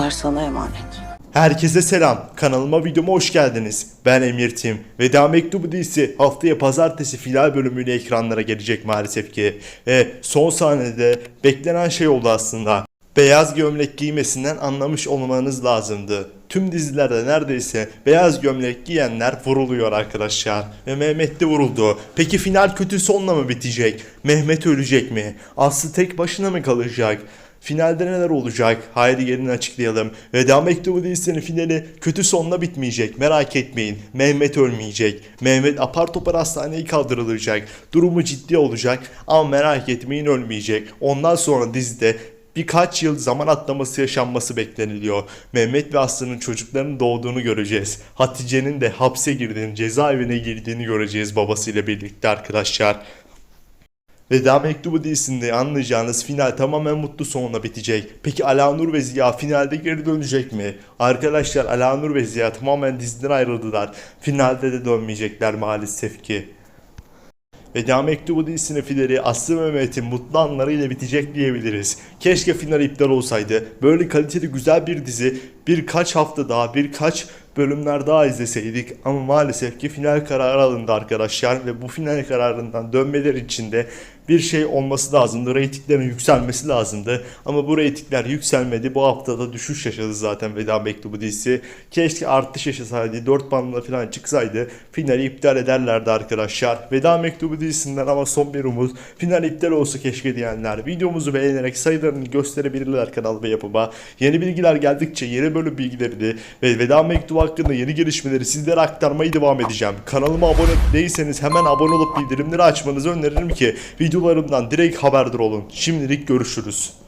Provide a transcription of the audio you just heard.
Çocuklar sana emanet. Herkese selam. Kanalıma videoma hoş geldiniz. Ben Emir Tim. Veda Mektubu dizisi haftaya pazartesi final bölümüyle ekranlara gelecek maalesef ki. Ve son sahnede beklenen şey oldu aslında. Beyaz gömlek giymesinden anlamış olmanız lazımdı. Tüm dizilerde neredeyse beyaz gömlek giyenler vuruluyor arkadaşlar. Ve Mehmet de vuruldu. Peki final kötü sonla mı bitecek? Mehmet ölecek mi? Aslı tek başına mı kalacak? Finalde neler olacak? Haydi gelin açıklayalım. Veda Mektubu dizisinin finali kötü sonla bitmeyecek. Merak etmeyin. Mehmet ölmeyecek. Mehmet apar topar hastaneye kaldırılacak. Durumu ciddi olacak ama merak etmeyin ölmeyecek. Ondan sonra dizide birkaç yıl zaman atlaması yaşanması bekleniliyor. Mehmet ve Aslı'nın çocuklarının doğduğunu göreceğiz. Hatice'nin de hapse girdiğini, cezaevine girdiğini göreceğiz babasıyla birlikte arkadaşlar. Veda Mektubu dizisinde anlayacağınız final tamamen mutlu sonla bitecek. Peki Alanur ve Ziya finalde geri dönecek mi? Arkadaşlar Alanur ve Ziya tamamen diziden ayrıldılar. Finalde de dönmeyecekler maalesef ki. Veda Mektubu dizisinin finali Aslı ve Mehmet'in mutlu anlarıyla bitecek diyebiliriz. Keşke final iptal olsaydı. Böyle kaliteli güzel bir dizi birkaç hafta daha birkaç bölümler daha izleseydik ama maalesef ki final kararı alındı arkadaşlar ve bu final kararından dönmeleri için de bir şey olması lazımdı. Reytinglerin yükselmesi lazımdı. Ama bu reytingler yükselmedi. Bu haftada düşüş yaşadı zaten Veda Mektubu dizisi. Keşke artış yaşasaydı. 4 bandla falan çıksaydı. Finali iptal ederlerdi arkadaşlar. Veda Mektubu dizisinden ama son bir umut. Final iptal olsa keşke diyenler. Videomuzu beğenerek sayılarını gösterebilirler kanal ve yapıma. Yeni bilgiler geldikçe yeni bölüm bilgilerini ve Veda Mektubu hakkında yeni gelişmeleri sizlere aktarmaya devam edeceğim. Kanalıma abone değilseniz hemen abone olup bildirimleri açmanızı öneririm ki videolarımdan direkt haberdar olun. Şimdilik görüşürüz.